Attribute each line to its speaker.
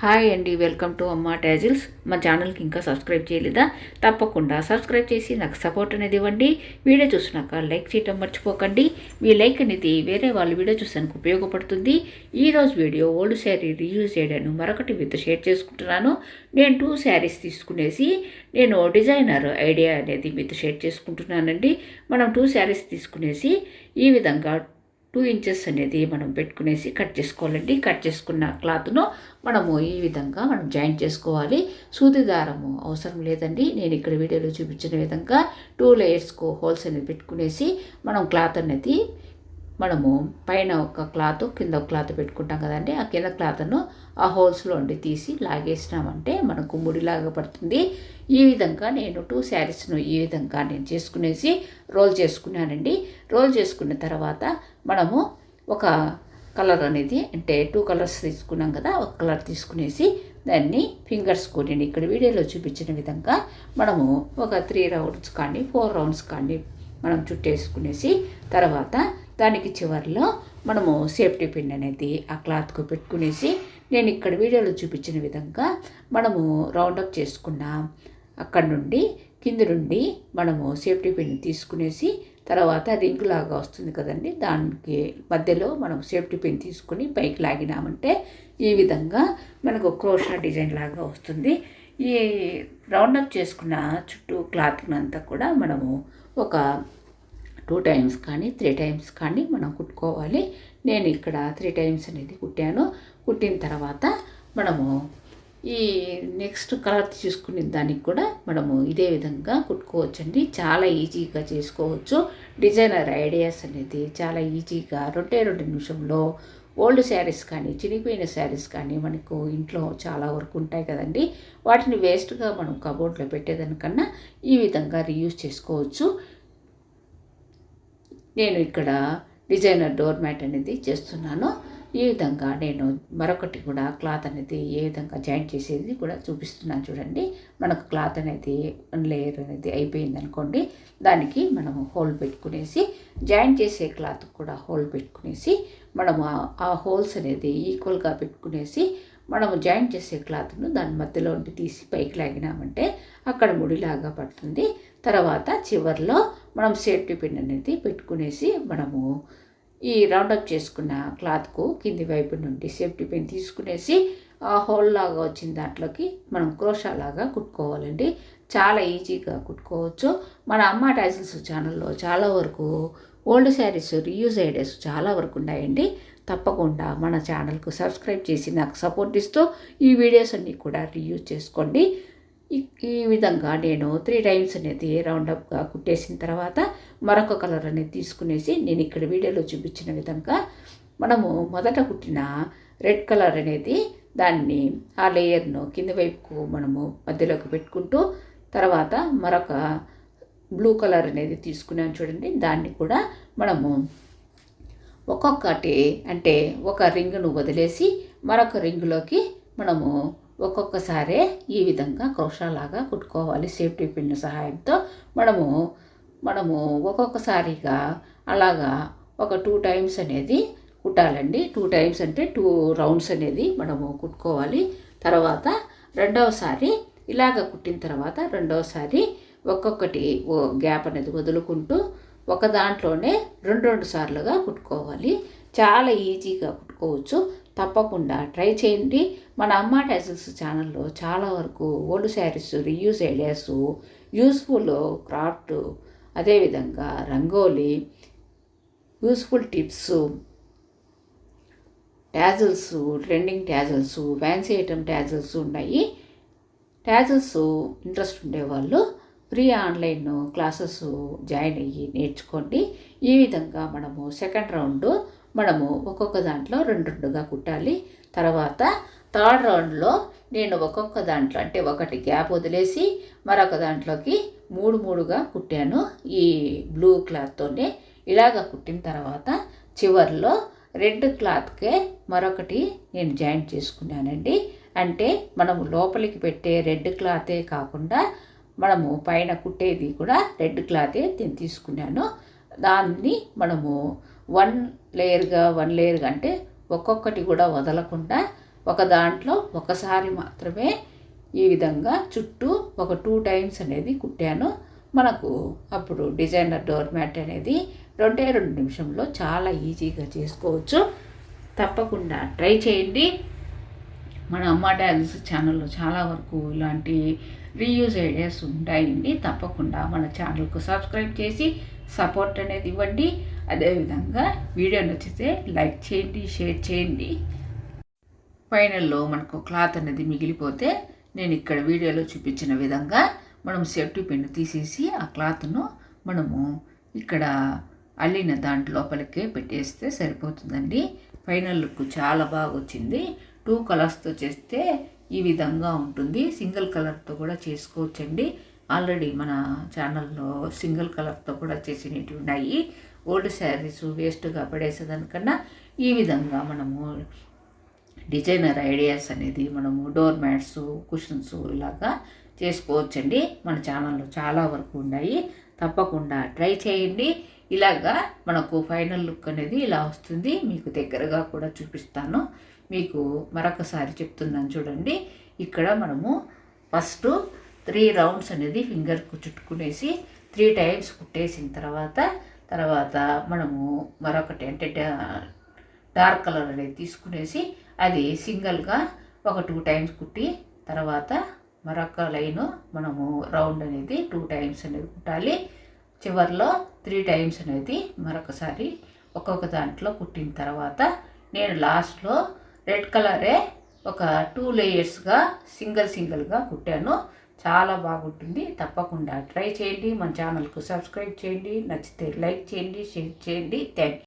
Speaker 1: Hi అండి welcome to అమ్మా tassels. మా ఛానల్కి ఇంకా సబ్స్క్రైబ్ చేయలేదా? తప్పకుండా సబ్స్క్రైబ్ చేసి నాకు సపోర్ట్ అనేది ఇవ్వండి. వీడియో చూసినాక లైక్ చేయటం మర్చిపోకండి. మీ లైక్ అనేది వేరే వాళ్ళు వీడియో చూసానికి ఉపయోగపడుతుంది. ఈరోజు వీడియో ఓల్డ్ శారీ రీయూజ్ చేయడాను మరొకటి మీతో షేర్ చేసుకుంటున్నాను. నేను టూ శారీస్ తీసుకునేసి నేను డిజైనర్ ఐడియా అనేది మీతో షేర్ చేసుకుంటున్నానండి. మనం టూ శారీస్ తీసుకునేసి ఈ విధంగా టూ ఇంచెస్ అనేది మనం పెట్టుకునేసి కట్ చేసుకోవాలండి. కట్ చేసుకున్న క్లాత్ను మనము ఈ విధంగా మనం జాయింట్ చేసుకోవాలి. సూది దారము అవసరం లేదండి. నేను ఇక్కడ వీడియోలో చూపించిన విధంగా టూ లేయర్స్కు హోల్స్ అనేది పెట్టుకునేసి మనం క్లాత్ అనేది మనము పైన ఒక క్లాత్ కింద ఒక క్లాత్ పెట్టుకుంటాం కదండి. ఆ కింద క్లాత్ను ఆ హోల్స్లో ఉండి తీసి లాగేసినామంటే మనకు ముడిలాగా పడుతుంది. ఈ విధంగా నేను టూ శారీస్ను ఈ విధంగా నేను చేసుకునేసి రోల్ చేసుకున్నానండి. రోల్ చేసుకున్న తర్వాత మనము ఒక కలర్ అనేది అంటే టూ కలర్స్ తీసుకున్నాం కదా ఒక కలర్ తీసుకునేసి దాన్ని ఫింగర్స్ నేను ఇక్కడ వీడియోలో చూపించిన విధంగా మనము ఒక త్రీ రౌండ్స్ కానీ ఫోర్ రౌండ్స్ కానీ మనం చుట్టేసుకునేసి తర్వాత దానికి చివరిలో మనము సేఫ్టీ పిన్ అనేది ఆ క్లాత్కు పెట్టుకునేసి నేను ఇక్కడ వీడియోలో చూపించిన విధంగా మనము రౌండప్ చేసుకున్న అక్కడ నుండి కింది నుండి మనము సేఫ్టీ పిన్ తీసుకునేసి తర్వాత రింగ్ లాగా వస్తుంది కదండి దానికి మధ్యలో మనం సేఫ్టీ పిన్ తీసుకుని పైకి లాగినామంటే ఈ విధంగా మనకు క్రోషా డిజైన్ లాగా వస్తుంది. ఈ రౌండప్ చేసుకున్న చుట్టూ క్లాత్ అంతా కూడా మనము ఒక టూ టైమ్స్ కానీ త్రీ టైమ్స్ కానీ మనం కుట్టుకోవాలి. నేను ఇక్కడ త్రీ టైమ్స్ అనేది కుట్టాను. కుట్టిన తర్వాత మనము ఈ నెక్స్ట్ కలర్ తీసుకునే దానికి కూడా మనము ఇదే విధంగా కుట్టుకోవచ్చండి. చాలా ఈజీగా చేసుకోవచ్చు. డిజైనర్ ఐడియాస్ అనేది చాలా ఈజీగా రెండే రెండు నిమిషంలో ఓల్డ్ శారీస్ కానీ చినిగిపోయిన శారీస్ కానీ మనకు ఇంట్లో చాలా వరకు ఉంటాయి కదండి. వాటిని వేస్ట్గా మనం కబోర్డ్లో పెట్టేదానికన్నా ఈ విధంగా రీయూజ్ చేసుకోవచ్చు. నేను ఇక్కడ డిజైనర్ డోర్ మ్యాట్ అనేది చేస్తున్నాను. ఈ విధంగా నేను మరొకటి కూడా క్లాత్ అనేది ఏ విధంగా జాయింట్ చేసేది కూడా చూపిస్తున్నాను చూడండి. మనకు క్లాత్ అనేది వన్ లేయర్ అనేది అయిపోయింది అనుకోండి దానికి మనము హోల్ పెట్టుకునేసి జాయింట్ చేసే క్లాత్ కూడా హోల్ పెట్టుకునేసి మనము ఆ హోల్స్ అనేది ఈక్వల్గా పెట్టుకునేసి మనము జాయింట్ చేసే క్లాత్ను దాని మధ్యలో ఉండి తీసి పైకి లాగినామంటే అక్కడ ముడిలాగా పడుతుంది. తర్వాత చివరిలో మనం సేఫ్టీ పిన్ అనేది పెట్టుకునేసి మనము ఈ రౌండప్ చేసుకున్న క్లాత్కు కింది వైపు నుండి సేఫ్టీ పిన్ తీసుకునేసి ఆ హోల్ లాగా వచ్చిన దాంట్లోకి మనం క్రోషా లాగా కుట్టుకోవాలండి. చాలా ఈజీగా కుట్టుకోవచ్చు. మన అమ్మ టాజిల్స్ ఛానల్లో చాలా వరకు ఓల్డ్ శారీస్ రీయూజ్ ఐడియాస్ చాలా వరకు ఉన్నాయండి. తప్పకుండా మన ఛానల్కు సబ్స్క్రైబ్ చేసి నాకు సపోర్ట్ ఇస్తూ ఈ వీడియోస్ అన్నీ కూడా రీయూజ్ చేసుకోండి. ఈ విధంగా నేను త్రీ టైమ్స్ అనేది రౌండప్గా కుట్టేసిన తర్వాత మరొక కలర్ అనేది తీసుకునేసి నేను ఇక్కడ వీడియోలో చూపించిన విధంగా మనము మొదట కుట్టిన రెడ్ కలర్ అనేది దాన్ని ఆ లేయర్ను కింద వైపుకు మనము మధ్యలోకి పెట్టుకుంటూ తర్వాత మరొక బ్లూ కలర్ అనేది తీసుకున్నాం చూడండి. దాన్ని కూడా మనము ఒక్కొక్కటి అంటే ఒక రింగును వదిలేసి మరొక రింగులోకి మనము ఒక్కొక్కసారే ఈ విధంగా క్రోషాలాగా కుట్టుకోవాలి సేఫ్టీ పిన్ సహాయంతో. మనము మనము ఒక్కొక్కసారిగా అలాగా ఒక టూ టైమ్స్ అనేది కుట్టాలండి. టూ టైమ్స్ అంటే టూ రౌండ్స్ అనేది మనము కుట్టుకోవాలి. తర్వాత రెండవసారి ఇలాగ కుట్టిన తర్వాత రెండవసారి ఒక్కొక్కటి గ్యాప్ అనేది వదులుకుంటూ ఒక దాంట్లోనే రెండు రెండు సార్లుగా కుట్టుకోవాలి. చాలా ఈజీగా కుట్టుకోవచ్చు. తప్పకుండా ట్రై చేయండి. మన అమ్మ టైసల్స్ ఛానల్లో చాలా వరకు old saris reuse ideas useful craft అదేవిధంగా rangoli useful tips tassels trending tassels fancy item tassels ఉన్నాయి. ట్యాజల్స్ ఇంట్రెస్ట్ ఉండేవాళ్ళు ఫ్రీ ఆన్లైన్ క్లాసెస్ జాయిన్ అయ్యి నేర్చుకోండి. ఈ విధంగా మనము సెకండ్ రౌండ్ మనము ఒక్కొక్క దాంట్లో రెండు రెండుగా కుట్టాలి. తర్వాత థర్డ్ రౌండ్లో నేను ఒక్కొక్క దాంట్లో అంటే ఒకటి గ్యాప్ వదిలేసి మరొక దాంట్లోకి మూడు మూడుగా కుట్టాను. ఈ బ్లూ క్లాత్తోనే ఇలాగ కుట్టిన తర్వాత చివరిలో రెడ్ క్లాత్కే మరొకటి నేను జాయింట్ చేసుకున్నానండి. అంటే మనము లోపలికి పెట్టే రెడ్ క్లాతే కాకుండా మనము పైన కుట్టేది కూడా రెడ్ క్లాతే నేను తీసుకున్నాను. దాన్ని మనము వన్ లేయర్గా వన్ లేయర్గా అంటే ఒక్కొక్కటి కూడా వదలకుండా ఒక దాంట్లో ఒకసారి మాత్రమే ఈ విధంగా చుట్టూ ఒక టూ టైమ్స్ అనేది కుట్టాను. మనకు అప్పుడు డిజైనర్ డోర్ మ్యాట్ అనేది రెండే రెండు నిమిషంలో చాలా ఈజీగా చేసుకోవచ్చు. తప్పకుండా ట్రై చేయండి. మన అమ్మ డ్యాన్స్ ఛానల్లో చాలా వరకు ఇలాంటి రీయూజ్ ఐడియాస్ ఉంటాయండి. తప్పకుండా మన ఛానల్కు సబ్స్క్రైబ్ చేసి సపోర్ట్ అనేది ఇవ్వండి. అదేవిధంగా వీడియో నచ్చితే లైక్ చేయండి షేర్ చేయండి. ఫైనల్లో మనకు క్లాత్ అనేది మిగిలిపోతే నేను ఇక్కడ వీడియోలో చూపించిన విధంగా మనం సేఫ్టీ పిన్ తీసేసి ఆ క్లాత్ను మనము ఇక్కడ అల్లిన దాంట్ లోపలికే పెట్టేస్తే సరిపోతుందండి. ఫైనల్ లుక్ చాలా బాగా వచ్చింది. టూ కలర్స్తో చేస్తే ఈ విధంగా ఉంటుంది. సింగిల్ కలర్తో కూడా చేసుకోవచ్చండి. ఆల్రెడీ మన ఛానల్లో సింగిల్ కలర్తో కూడా చేసినవి ఉన్నాయి ఓల్డ్ శారీస్ వేస్ట్గా పడేసేదానికన్నా ఈ విధంగా మనము డిజైనర్ ఐడియాస్ అనేది మనము డోర్ మ్యాట్స్ కుషన్స్ ఇలాగా చేసుకోవచ్చండి. మన ఛానల్లో చాలా వరకు ఉన్నాయి. తప్పకుండా ట్రై చేయండి. ఇలాగా మనకు ఫైనల్ లుక్ అనేది ఇలా వస్తుంది. మీకు దగ్గరగా కూడా చూపిస్తాను. మీకు మరొకసారి చెప్తున్నాను చూడండి. ఇక్కడ మనము ఫస్ట్ త్రీ రౌండ్స్ అనేది ఫింగర్కు చుట్టుకునేసి త్రీ టైమ్స్ కుట్టేసిన తర్వాత తర్వాత మనము మరొకటి అంటే డార్క్ కలర్ అనేది తీసుకునేసి అది సింగిల్గా ఒక టూ టైమ్స్ కుట్టి తర్వాత మరొక లైను మనము రౌండ్ అనేది టూ టైమ్స్ అనేది కుట్టాలి. చివరిలో త్రీ టైమ్స్ అనేది మరొకసారి ఒక్కొక్క దాంట్లో కుట్టిన తర్వాత నేను లాస్ట్లో రెడ్ కలరే ఒక టూ లేయర్స్గా సింగిల్ సింగిల్గా కుట్టాను. చాలా బాగుంటుంది. తప్పకుండా ట్రై చేయండి. మన ఛానల్కు సబ్స్క్రైబ్ చేయండి. నచ్చితే లైక్ చేయండి షేర్ చేయండి. థ్యాంక్